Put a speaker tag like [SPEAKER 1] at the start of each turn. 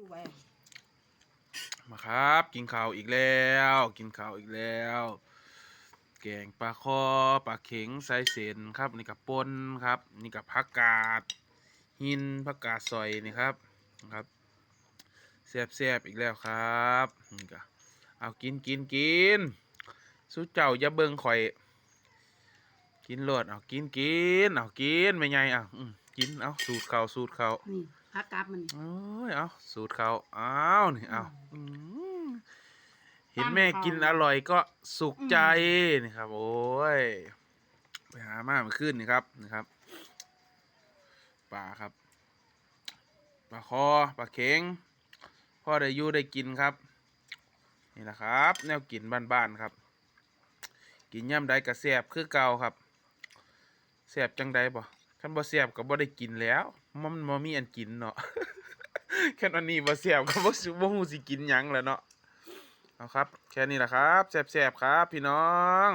[SPEAKER 1] ผู้ไว้
[SPEAKER 2] มาครับ กินข้าวอีกแล้ว กินข้าวอีกแล้ว แกงปลาคอปลาเข็งใส่เส้นครับนี่กับปนครับ นี่กับผักกาดหินผักกาดซอยนี่ครับครับแซ่บแซบๆอีกแล้วครับนี่ก็เอากินกินกินสู้เจ้าอย่าเบิ่งข่อย กินโลดเอากินกินเอากินไม่ไงเอาอืมกินเอาสูตรเขาสูตรเขา
[SPEAKER 1] นี่ พักกลับมันนี่
[SPEAKER 2] โอ้ยเอาสูตรเขาอ้าวนี่เอาอืมเห็นแม่กินอร่อยก็สุขใจนี่ครับ โอ้ยไปหามาเมื่อคืนนี่ครับนี่ครับปลาครับปลาคอปลาเข็งพ่อได้อยู่ได้กินครับ นี่แหละครับ แนวกินบ้านๆครับ กินย่ำใดกระแสบคือเก่าครับแสบจังใดบ่ คันบ่แสบก็บ่ได้กินแล้ว มันบ่มีอันกินเนาะแค่นั้นนี้บ่แสบก็บ่บ่ฮู้สิกินหยังแล้วเนาะเอาครับ แค่นี้แหละครับแสบๆครับ พี่น้อง